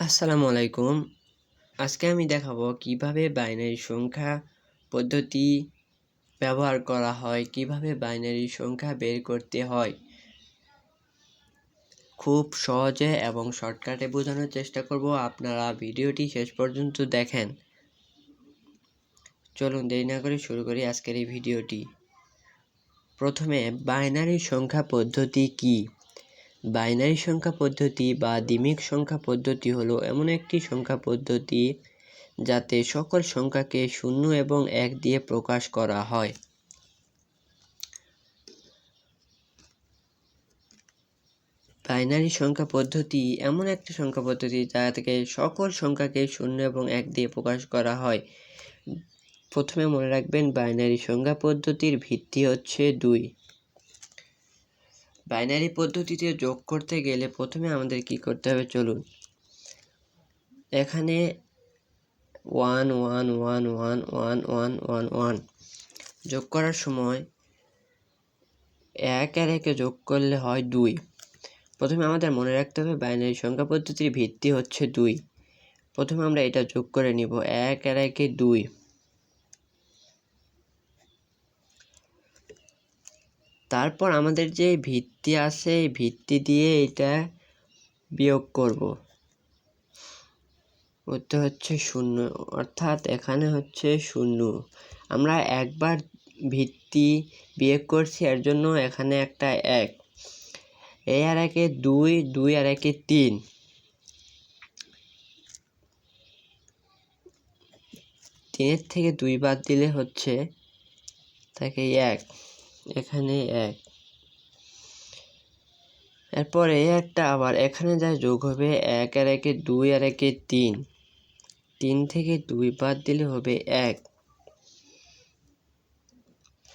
আসসালামু আলাইকুম। আজকে আমি দেখাবো কীভাবে বাইনারি সংখ্যা পদ্ধতি ব্যবহার করা হয়, কীভাবে বাইনারি সংখ্যা বের করতে হয়। খুব সহজে এবং শর্টকাটে বোঝানোর চেষ্টা করব। আপনারা ভিডিওটি শেষ পর্যন্ত দেখেন। চলুন দেরি না করে শুরু করি আজকের এই ভিডিওটি। প্রথমে, বাইনারি সংখ্যা পদ্ধতি কী? বাইনারি সংখ্যা পদ্ধতি বা দ্বিমিক সংখ্যা পদ্ধতি হলো এমন একটি সংখ্যা পদ্ধতি যাতে সকল সংখ্যাকে শূন্য এবং এক দিয়ে প্রকাশ করা হয়। বাইনারি সংখ্যা পদ্ধতি এমন একটি সংখ্যা পদ্ধতি যা থেকে সকল সংখ্যাকে শূন্য এবং এক দিয়ে প্রকাশ করা হয়। প্রথমে মনে রাখবেন বাইনারি সংখ্যা পদ্ধতির ভিত্তি হচ্ছে দুই। বাইনারি পদ্ধতিতে যোগ করতে গেলে প্রথমে আমাদের কি করতে হবে? চলুন। এখানে one one one one one one one one যোগ করার সময় এক আর একে যোগ করলে হয় দুই। প্রথমে আমাদের মনে রাখতে হবে বাইনারি সংখ্যা পদ্ধতির ভিত্তি হচ্ছে দুই। প্রথমে আমরা এটা যোগ করে নিব, এক আর একে দুই। তারপর আমাদের যে ভিত্তি আছে, এই ভিত্তি দিয়ে এটা বিয়োগ করব। উত্তর হচ্ছে শূন্য, অর্থাৎ এখানে হচ্ছে শূন্য। আমরা একবার ভিত্তি বিয়োগ করছি, এর জন্য এখানে একটা এক। এই আর একে দুই দুই আর একে তিন। তিনের থেকে দুই বাদ দিলে হচ্ছে থাকে এক। এখানে এক। এরপর এই একটা আবার। এখানে যা যোগ হবে এক আর একে দুই আর একে তিন। তিন থেকে দুই বাদ দিলে হবে এক।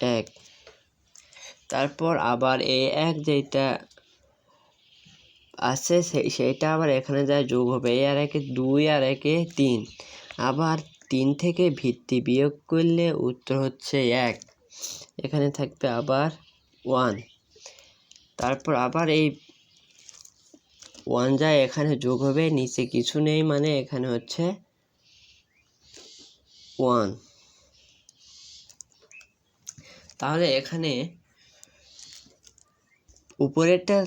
এক। তারপর আবার এই এক যেটা আছে সেইটা আবার এখানে যা যোগ হবে এই আর একে দুই আর একে তিন। আবার তিন থেকে ভিত্তি বিয়োগ করলে উত্তর হচ্ছে এক। এখানে থাকবে আবার ওয়ান তারপর আবার এই ওয়ান যায় এখানে যোগ হবে, নিচে কিছু নেই মানে এখানে হচ্ছে ওয়ান তাহলে এখানে উপরেরটার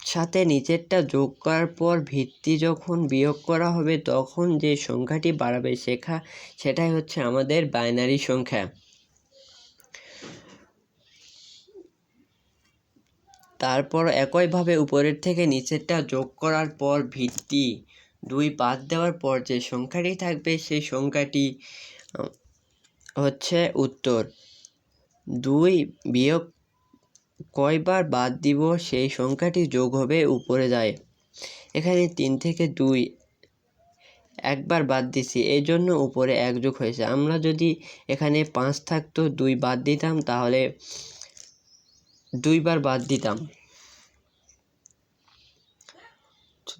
সাথে নিচেরটা যোগ করার পর ভিত্তি যখন বিয়োগ করা হবে, তখন যে সংখ্যাটি বাড়াবে শেখা সেটাই হচ্ছে আমাদের বাইনারি সংখ্যা। তারপর একইভাবে উপরের থেকে নিচেরটা যোগ করার পর ভিত্তি। দুই বাদ দেওয়ার পর যে সংখ্যাটি থাকবে, সেই সংখ্যাটি হচ্ছে উত্তর। দুই বিয়োগ কয়বার বাদ দিব, সেই সংখ্যাটি যোগ হবে, উপরে যায়। এখানে তিন থেকে দুই একবার বাদ দিছি এই জন্য উপরে এক যোগ হয়েছে। আমরা যদি এখানে পাঁচ থাকতো, দুই বাদ দিতাম, তাহলে দুইবার বাদ দিতাম।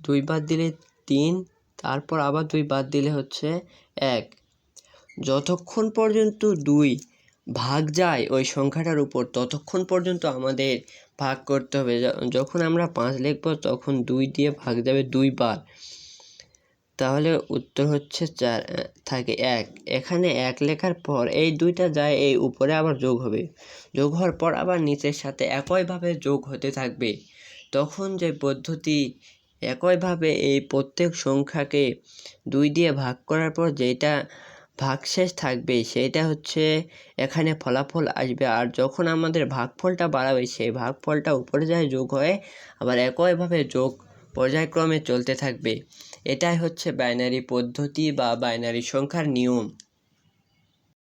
দুই বাদ দিলে তিন, তারপর আবার দুই বাদ দিলে হচ্ছে এক। যতক্ষণ পর্যন্ত দুই ভাগ যায়, ওই সংখ্যাটার উপর ততক্ষণ পর্যন্ত আমাদের ভাগ করতে হবে। যখন আমরা পাঁচ লিখব, তখন দুই দিয়ে ভাগ যাবে দুইবার। তাহলে উত্তর হচ্ছে চার থাকে এক। এখানে এক লেখার পর এই দুইটা যায়, এই উপরে আবার যোগ হবে। যোগ হওয়ার পর আবার নিচের সাথে একইভাবে যোগ হতে থাকবে। তখন যে পদ্ধতি একইভাবে এই প্রত্যেক সংখ্যাকে দুই দিয়ে ভাগ করার পর যেটা ভাগশেষ থাকবে, সেইটা হচ্ছে এখানে ফলাফল আসবে। আর যখন আমাদের ভাগফলটা বাড়াবে, সেই ভাগফলটা উপরে যায়, যোগ হয়ে আবার একইভাবে যোগ পর্যায়ক্রমে চলতে থাকবে। এটাই হচ্ছে বাইনারি পদ্ধতি বা বাইনারি সংখ্যার নিয়ম।